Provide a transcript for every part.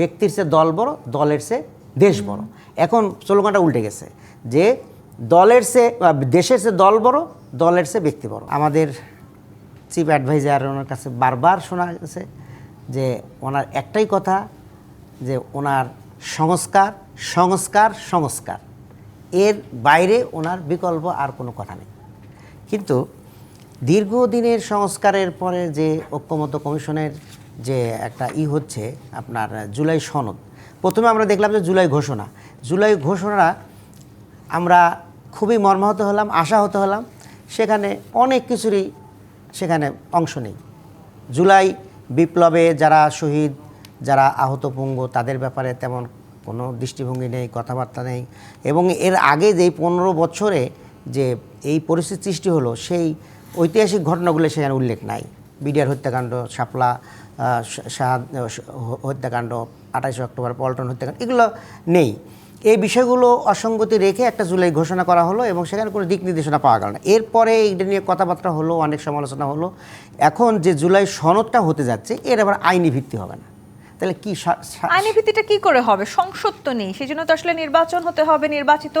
ব্যক্তির সে দল বড় দলের সে দেশ বড়। এখন স্লোগানটা উল্টে গেছে যে দলের সে দেশের সে দল বড় দলের সে ব্যক্তি বড়। আমাদের চিফ অ্যাডভাইজার ওনার কাছে বারবার শোনা গেছে যে ওনার একটাই কথা যে ওনার সংস্কার সংস্কার সংস্কার। এর বাইরে ওনার বিকল্প আর কোনো কথা নেই। কিন্তু দীর্ঘদিনের সংস্কারের পরে যে ঐক্যমত কমিশনের যে একটা ই হচ্ছে আপনার জুলাই সনদ। প্রথমে আমরা দেখলাম যে জুলাই ঘোষণা। জুলাই ঘোষণা আমরা খুবই মর্মাহত হলাম আশা হতে হলাম। সেখানে অনেক কিছুরই সেখানে অংশ নেই। জুলাই বিপ্লবে যারা শহীদ, যারা আহত পঙ্গু, তাদের ব্যাপারে তেমন কোনো দৃষ্টিভঙ্গি নেই, কথাবার্তা নেই। এবং এর আগে যেই পনেরো বছরে যে এই পরিস্থিতি সৃষ্টি হলো, সেই ঐতিহাসিক ঘটনাগুলো সেখানে উল্লেখ নাই। বিডিআর হত্যাকাণ্ড, শাপলা শাহাদ হত্যাকাণ্ড আঠাশে অক্টোবর পল্টন হত্যাকাণ্ড, এগুলো নেই। এই বিষয়গুলো অসঙ্গতি রেখে একটা জুলাই ঘোষণা করা হলো এবং সেখানে কোনো দিক নির্দেশনা পাওয়া গেল না। এরপরে এইটা নিয়ে কথাবার্তা হলো, অনেক সমালোচনা হলো। এখন যে জুলাই সনদটা হতে যাচ্ছে, এর আবার আইনি ভিত্তি হবে না। তাহলে কি আইনি ভিত্তিটা কি করে হবে? সংসদ তো নেই সেই জন্য তো আসলে নির্বাচন হতে হবে নির্বাচিত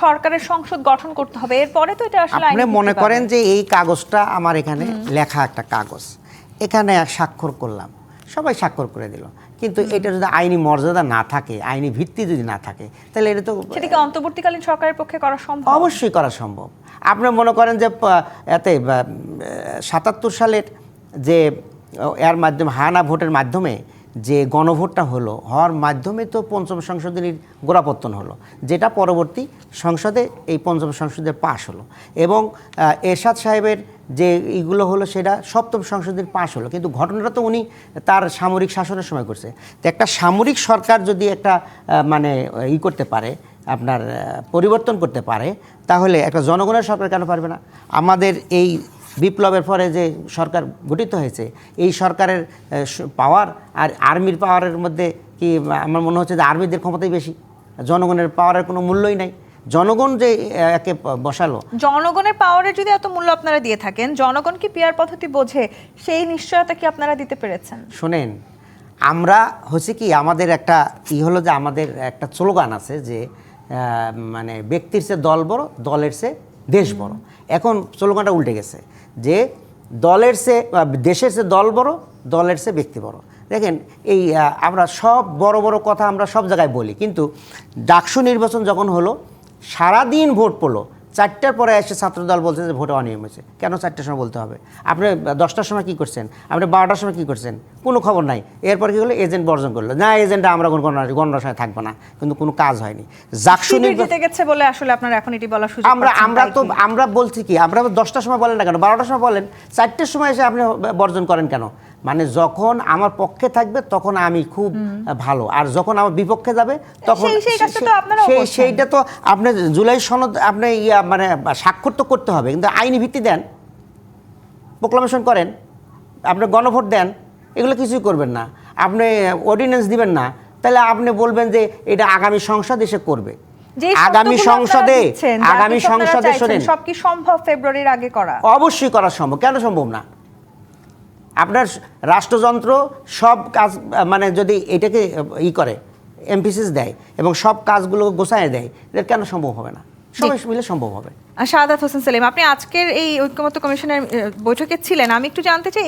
সরকারের সংসদ গঠন করতে হবে। এরপরে তো এটা আসলে আপনি মনে করেন যে এই কাগজটা আমার এখানে লেখা একটা কাগজ। এখানে স্বাক্ষর করলাম। সবাই স্বাক্ষর করে দিল। কিন্তু এটা যদি আইনি মর্যাদা না থাকে আইনি ভিত্তি যদি না থাকে তাহলে এটা তো সেটাকে অন্তর্বর্তীকালীন সরকারের পক্ষে করা সম্ভব? অবশ্যই করা সম্ভব। আপনি মনে করেন যে এতে সাতাত্তর সালের যে এর মাধ্যমে হানা ভোটের মাধ্যমে যে গণভোটটা হলো, হওয়ার মাধ্যমে তো পঞ্চম সংশোধনীর গোড়াপত্তন হলো, যেটা পরবর্তী সংসদে এই পঞ্চম সংসদে পাশ হলো। এবং এরশাদ সাহেবের যে এইগুলো হলো সেটা সপ্তম সংসদের পাশ হলো। কিন্তু ঘটনাটা তো উনি তার সামরিক শাসনের সময় করছে। তো একটা সামরিক সরকার যদি একটা মানে ই করতে পারে, আপনার পরিবর্তন করতে পারে, তাহলে একটা জনগণের সরকার কেন পারবে না? আমাদের এই বিপ্লবের পরে যে সরকার গঠিত হয়েছে এই সরকারের পাওয়ার আর আর্মির পাওয়ারের মধ্যে কি আমার মনে হচ্ছে যে আর্মিদের ক্ষমতাই বেশি। জনগণের পাওয়ারের কোনো মূল্যই নাই। জনগণ যে একে বসালো। জনগণের পাওয়ারের যদি এত মূল্য আপনারা দিয়ে থাকেন জনগণ কি পিয়ার পদ্ধতি বোঝে? সেই নিশ্চয়তা কি আপনারা দিতে পেরেছেন? শোনেন আমরা হচ্ছে কি আমাদের একটা ই হলো যে আমাদের একটা স্লোগান আছে যে মানে ব্যক্তির চেয়ে দল বড় দলের চেয়ে দেশ বড়। এখন স্লোগানটা উল্টে গেছে। যে দলের সে দেশের সে দল বড়, দলের সে ব্যক্তি বড়। দেখেন, এই আমরা সব বড় বড় কথা আমরা সব জায়গায় বলি, কিন্তু ডাকসু নির্বাচন যখন হলো, সারাদিন ভোট পড়ল। চারটার পরে এসে ছাত্রদল বলছে যে ভোট অনিয়ম হয়েছে। কেন চারটার সময় বলতে হবে? আপনি দশটার সময় কী করছেন? আপনি বারোটার সময় কী করছেন? কোনো খবর নাই। এরপর কি হলো? এজেন্ট বর্জন করল। না এজেন্টটা আমরা কোনো গণনা থাকব না কিন্তু কোনো কাজ হয়নি। জাকসু জিতে গেছে বলে আসলে আপনার এখন এটি বলার সুযোগ আমরা আমরা তো আমরা বলছি কি? আমরা দশটার সময় বলেন না কেন? বারোটার সময় বলেন। চারটের সময় এসে আপনি বর্জন করেন কেন? মানে যখন আমার পক্ষে থাকবে তখন আমি খুব ভালো। আর যখন আমার বিপক্ষে যাবে তখন সেই-। সেইটা তো আপনি জুলাই সনদ আপনি ইয়া মানে স্বাক্ষর তো করতে হবে কিন্তু আইনি ভিত্তি দেন প্রোক্লামেশন করেন আপনি গণভোট দেন এগুলো কিছুই করবেন না। আপনি অর্ডিন্যান্স দিবেন না। তাহলে আপনি বলবেন যে এটা আগামী সংসদ এসে করবে। আগামী সংসদে আগামী সংসদে শোনেন। সব কি সম্ভব ফেব্রুয়ারির আগে করা। অবশ্যই করা সম্ভব। কেন সম্ভব না? আপনার রাষ্ট্রযন্ত্র সব কাজ মানে যদি এটাকে ই করে এমপিসিস দেয় এবং সব কাজগুলো গোছায় দেয় এটা কেন সম্ভব হবে না? সবাই মিলে সম্ভব হবে। শাহাদাত হোসেন সেলিম আপনি আজকের এই ঐক্যমত্য কমিশনের বৈঠকে ছিলেন। আমি একটু জানতে চাই